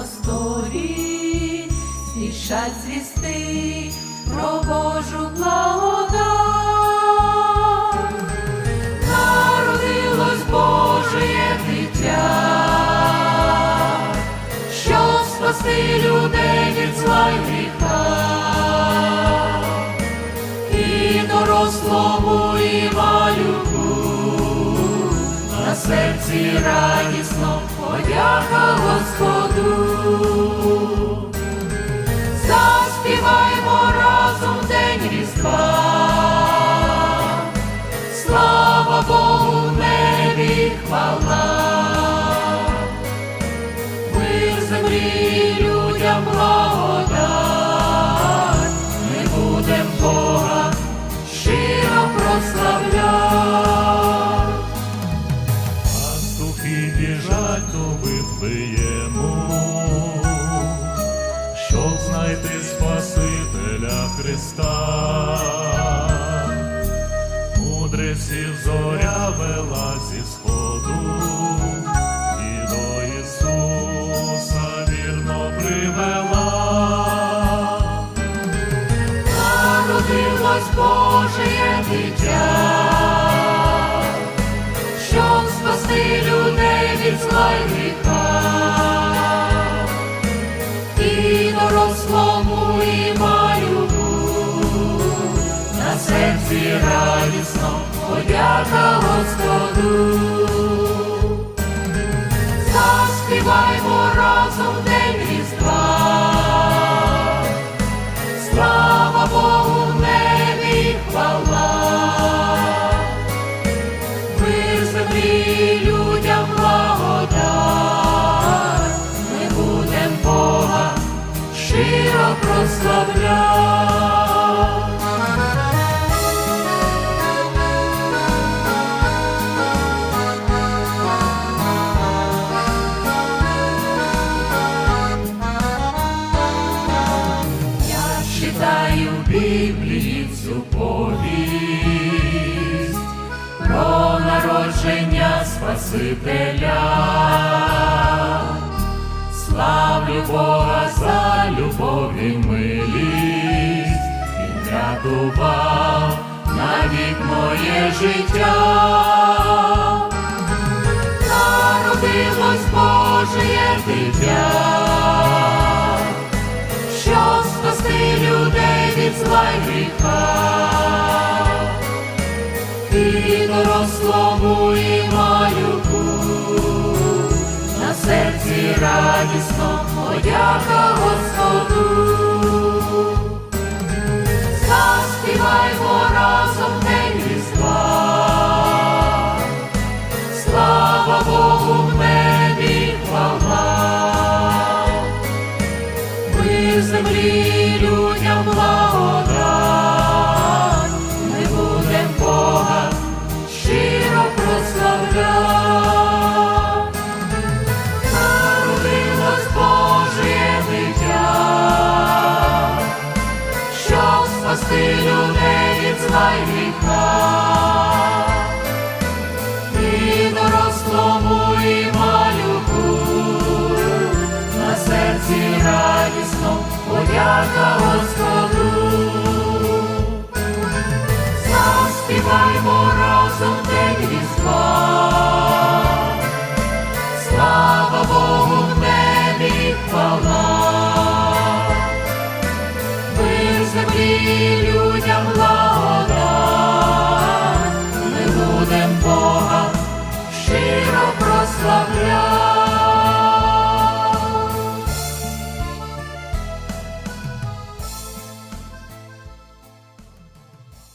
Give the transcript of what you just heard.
просторі спішать звісти про Божу благодать. Народилось Божеє дитя, що спасти людей від зла серці радісно подяка Господу. Заспіваймо разом день Різдва. Слава Богу, небі хвала. Вифлеєму, щоб знайти Спасителя Христа. Мудреців зоря вела зі сходу, і до Ісуса вірно привела. Народилось Божеє дитя, спасти людей від зла й гріха, серці радісно подяка Господу. Заспіваймо разом день Різдва. Слава Богу, в небі хвала. Мир землі людям благодать. Ми будем Бога щиро Я Біблії повість про народження Спасителя. Славлю Бога за любов і милість, Він рятував навік моє життя. Народилось Божеє дитя від зла й гріха, і дорослому, і малюку, на серці радісно подяка Господу. Заспіваймо разом в день Різдва. Слава Богу, в небі хвала. Мир землі людей від і дорослому, малюку на серці радісно подяка Господу. Землі людям благодать. Ми будем Бога щиро прославляти.